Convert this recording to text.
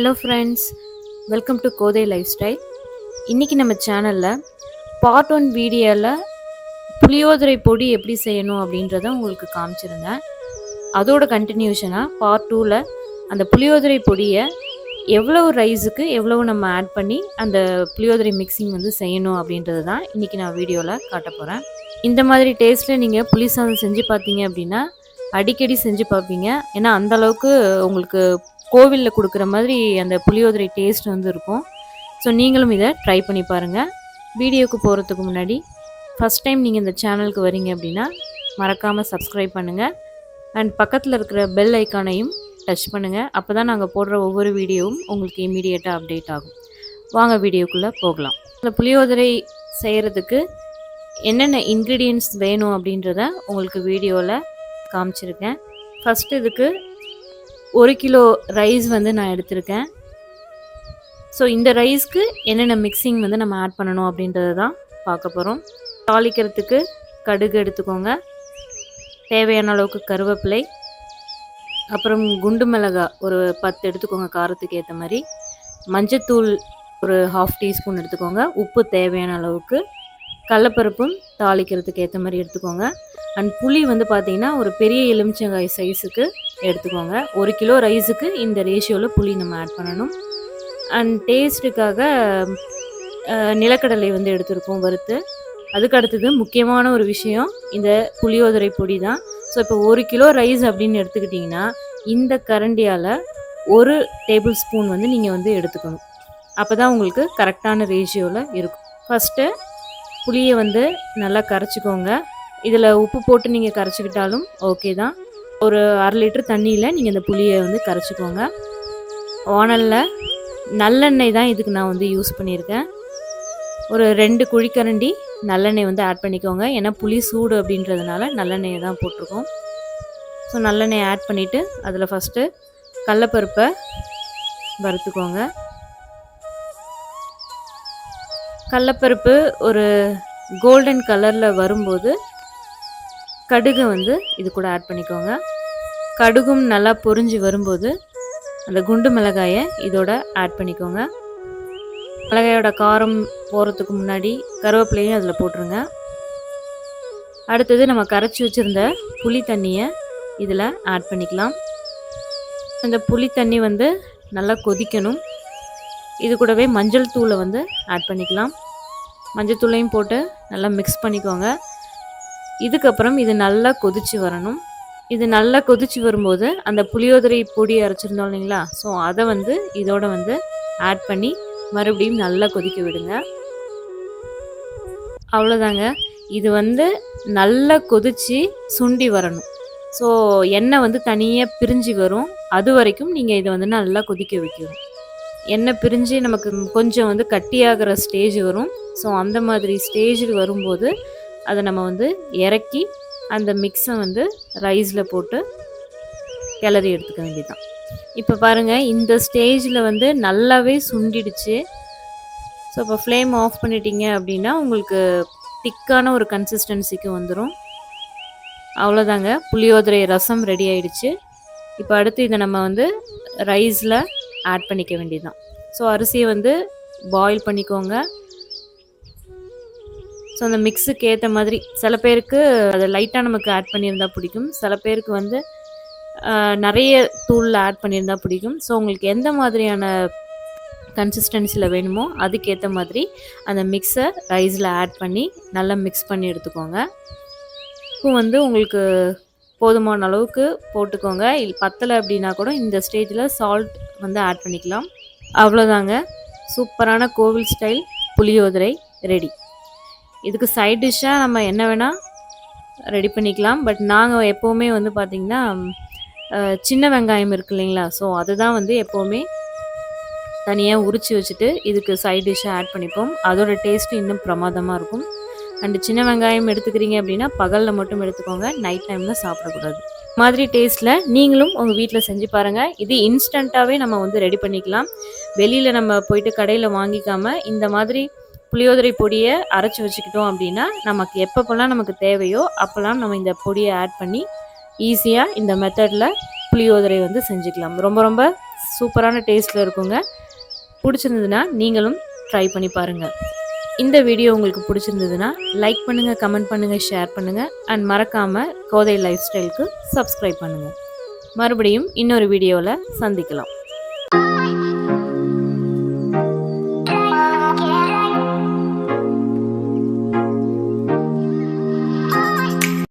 Hello friends welcome to Kothai lifestyle இன்றைக்கி நம்ம சேனலில் பார்ட் ஒன் வீடியோவில் புளியோதரை பொடி எப்படி செய்யணும் அப்படின்றத உங்களுக்கு காமிச்சிருந்தேன். அதோட கண்டினியூஷனாக பார்ட் டூவில் அந்த புளியோதரை பொடியை எவ்வளவு ரைஸுக்கு எவ்வளவு நம்ம ஆட் பண்ணி அந்த புளியோதரை மிக்சிங் வந்து செய்யணும் அப்படின்றது தான் இன்றைக்கி நான் வீடியோவில் காட்ட போகிறேன் இந்த மாதிரி டேஸ்ட்டில் நீங்கள் புளி சாதம் செஞ்சு பார்த்தீங்க அப்படின்னா அடிக்கடி செஞ்சு பார்ப்பீங்க. ஏன்னா அந்த அளவுக்கு உங்களுக்கு கோவிலில் கொடுக்குற மாதிரி அந்த புளியோதரை டேஸ்ட் வந்து இருக்கும். ஸோ நீங்களும் இதை ட்ரை பண்ணி பாருங்கள் வீடியோக்கு போகிறதுக்கு முன்னாடி ஃபஸ்ட் டைம் நீங்கள் இந்த சேனலுக்கு வரீங்க அப்படின்னா மறக்காமல் சப்ஸ்கிரைப் பண்ணுங்கள் அண்ட் பக்கத்தில் இருக்கிற பெல் ஐக்கானையும் டச் பண்ணுங்கள் அப்போ தான் நாங்கள் போடுற ஒவ்வொரு வீடியோவும் உங்களுக்கு இமீடியட்டாக அப்டேட் ஆகும். வாங்க வீடியோக்குள்ளே போகலாம். இந்த புளியோதரை செய்கிறதுக்கு என்னென்ன இன்க்ரீடியன்ட்ஸ் வேணும் அப்படின்றத உங்களுக்கு வீடியோவில் காமிச்சிருக்கேன். ஃபஸ்ட்டு இதுக்கு ஒரு கிலோ ரைஸ் வந்து நான் எடுத்திருக்கேன். ஸோ இந்த ரைஸ்க்கு என்னென்ன மிக்சிங் வந்து நம்ம ஆட் பண்ணணும் அப்படின்றத தான் பார்க்க போகிறோம் தாளிக்கிறதுக்கு கடுகு எடுத்துக்கோங்க. தேவையான அளவுக்கு கருவேப்பிலை. அப்புறம் குண்டு மிளகாய் ஒரு பத்து எடுத்துக்கோங்க காரத்துக்கு ஏற்ற மாதிரி. மஞ்சத்தூள் ஒரு ஹாஃப் டீஸ்பூன் எடுத்துக்கோங்க. உப்பு தேவையான அளவுக்கு. கடலப்பருப்பும் தாளிக்கிறதுக்கு ஏற்ற மாதிரி எடுத்துக்கோங்க. அண்ட் புளி வந்து பார்த்திங்கன்னா ஒரு பெரிய எலுமிச்சங்காய் சைஸுக்கு எடுத்துக்கோங்க. ஒரு கிலோ ரைஸுக்கு இந்த ரேஷியோவில் புளி நம்ம ஆட் பண்ணணும். அண்ட் டேஸ்ட்டுக்காக நிலக்கடலை வந்து எடுத்திருக்கோம் வறுத்து. அதுக்கு அடுத்தது முக்கியமான ஒரு விஷயம் இந்த புளியோதரை பொடி தான். ஸோ இப்போ ஒரு கிலோ ரைஸ் அப்படின்னு எடுத்துக்கிட்டிங்கன்னா இந்த கரண்டியால் ஒரு டேபிள் ஸ்பூன் வந்து நீங்கள் வந்து எடுத்துக்கணும். அப்போ தான் உங்களுக்கு கரெக்டான ரேஷியோவில் இருக்கும். ஃபஸ்ட்டு புளியை வந்து நல்லா கரைச்சிக்கோங்க. இதில் உப்பு போட்டு நீங்கள் கரைச்சிக்கிட்டாலும் ஓகே தான். ஒரு அரை லிட்டர் தண்ணியில் நீங்கள் இந்த புளியை வந்து கரைச்சிக்கோங்க. ஓனலில் நல்லெண்ணெய் தான் இதுக்கு நான் வந்து யூஸ் பண்ணியிருக்கேன். ஒரு ரெண்டு குழிக்கரண்டி நல்லெண்ணெய் வந்து ஆட் பண்ணிக்கோங்க. ஏன்னா புளி சூடு அப்படின்றதுனால நல்லெண்ணெயை தான் போட்டிருக்கோம். ஸோ நல்லெண்ணெய் ஆட் பண்ணிவிட்டு அதில் ஃபஸ்ட்டு கடலப்பருப்பை வறுத்துக்கோங்க. கடலப்பருப்பு ஒரு கோல்டன் கலரில் வரும்போது கடுகு வந்து இது கூட ஆட் பண்ணிக்கோங்க. கடுகும் நல்லா பொரிஞ்சு வரும்போது அந்த குண்டு மிளகாயை இதோட ஆட் பண்ணிக்கோங்க. மிளகாயோட காரம் போகிறதுக்கு முன்னாடி கருவேப்பிலையும் அதில் போட்டுருங்க. அடுத்தது நம்ம கரைச்சி வச்சுருந்த புளி தண்ணியை இதில் ஆட் பண்ணிக்கலாம். அந்த புளி தண்ணி வந்து நல்லா கொதிக்கணும். இது கூடவே மஞ்சள் தூளை வந்து ஆட் பண்ணிக்கலாம். மஞ்சள் தூளையும் போட்டு நல்லா மிக்ஸ் பண்ணிக்கோங்க. இதுக்கப்புறம் இது நல்லா கொதிச்சு வரணும். இது நல்லா கொதிச்சு வரும்போது அந்த புளியோதரை பொடி அரைச்சிருந்தோம் இல்லைங்களா? ஸோ அதை வந்து இதோட வந்து ஆட் பண்ணி மறுபடியும் நல்லா கொதிக்க விடுங்க. அவ்வளோதாங்க. இது வந்து நல்லா கொதிச்சு சுண்டி வரணும். ஸோ எண்ணெய் வந்து தனியாக பிரிஞ்சு வரும். அது வரைக்கும் நீங்கள் இதை வந்து நல்லா கொதிக்க வைக்கணும். எண்ணெய் பிரிஞ்சு நமக்கு கொஞ்சம் வந்து கட்டியாகிற ஸ்டேஜ் வரும். ஸோ அந்த மாதிரி ஸ்டேஜில் வரும்போது அதை நம்ம வந்து இறக்கி அந்த மிக்ஸை வந்து ரைஸில் போட்டு கிளறி எடுத்துக்க வேண்டியதுதான். இப்போ பாருங்கள் இந்த ஸ்டேஜில் வந்து நல்லாவே சுண்டிடுச்சு. ஸோ இப்போ ஃப்ளேம் ஆஃப் பண்ணிட்டீங்க அப்படின்னா உங்களுக்கு திக்கான ஒரு கன்சிஸ்டன்சிக்கு வந்துடும் அவ்வளோதாங்க புளியோதரை ரசம் ரெடி ஆயிடுச்சு. இப்போ அடுத்து இதை நம்ம வந்து ரைஸில் ஆட் பண்ணிக்க வேண்டியதுதான். ஸோ அரிசியை வந்து பாயில் பண்ணிக்கோங்க. ஸோ அந்த மிக்ஸுக்கு ஏற்ற மாதிரி சில பேருக்கு அதை லைட்டாக நமக்கு ஆட் பண்ணியிருந்தா பிடிக்கும். சில பேருக்கு வந்து நிறைய தூளில் ஆட் பண்ணியிருந்தா பிடிக்கும். ஸோ உங்களுக்கு எந்த மாதிரியான கன்சிஸ்டன்சியில் வேணுமோ அதுக்கேற்ற மாதிரி அந்த மிக்ஸை ரைஸில் ஆட் பண்ணி நல்லா மிக்ஸ் பண்ணி எடுத்துக்கோங்க. உப்பு வந்து உங்களுக்கு போதுமான அளவுக்கு போட்டுக்கோங்க. பத்தலை அப்படின்னா கூட இந்த ஸ்டேஜில் சால்ட் வந்து ஆட் பண்ணிக்கலாம். அவ்வளோதாங்க சூப்பரான கோவில் ஸ்டைல் புளியோதரை ரெடி இதுக்கு சைட் டிஷ்ஷாக நம்ம என்ன வேணால் ரெடி பண்ணிக்கலாம். பட் நாங்கள் எப்போவுமே வந்து பார்த்திங்கன்னா சின்ன வெங்காயம் இருக்கு இல்லைங்களா? ஸோ அதுதான் வந்து எப்போவுமே தனியாக உரித்து வச்சுட்டு இதுக்கு சைட் டிஷ்ஷாக ஆட் பண்ணிப்போம். அதோட டேஸ்ட்டு இன்னும் பிரமாதமாக இருக்கும். அண்டு சின்ன வெங்காயம் எடுத்துக்கிறீங்க அப்படின்னா பகலில் மட்டும் எடுத்துக்கோங்க. நைட் டைமில் சாப்பிடக்கூடாது. மாதிரி டேஸ்ட்டில் நீங்களும் உங்கள் வீட்டில் செஞ்சு பாருங்கள் இது இன்ஸ்டண்ட்டாகவே நம்ம வந்து ரெடி பண்ணிக்கலாம். வெளியில் நம்ம போயிட்டு கடையில் வாங்கிக்காமல் இந்த மாதிரி புளியோதரை பொடியை அரைச்சி வச்சுக்கிட்டோம் அப்படின்னா நமக்கு எப்பப்போல்லாம் நமக்கு தேவையோ அப்போல்லாம் நம்ம இந்த பொடியை ஆட் பண்ணி ஈஸியாக இந்த மெத்தடில் புளியோதரை வந்து செஞ்சுக்கலாம். ரொம்ப ரொம்ப சூப்பரான டேஸ்ட்டில் இருக்குங்க. பிடிச்சிருந்ததுன்னா நீங்களும் ட்ரை பண்ணி பாருங்கள் இந்த வீடியோ உங்களுக்கு பிடிச்சிருந்ததுன்னா லைக் பண்ணுங்கள் கமெண்ட் பண்ணுங்கள் ஷேர் பண்ணுங்கள் அண்ட் மறக்காமல் கோதை லைஃப் ஸ்டைலுக்கு சப்ஸ்கிரைப் பண்ணுங்கள் மறுபடியும் இன்னொரு வீடியோவில் சந்திக்கலாம்.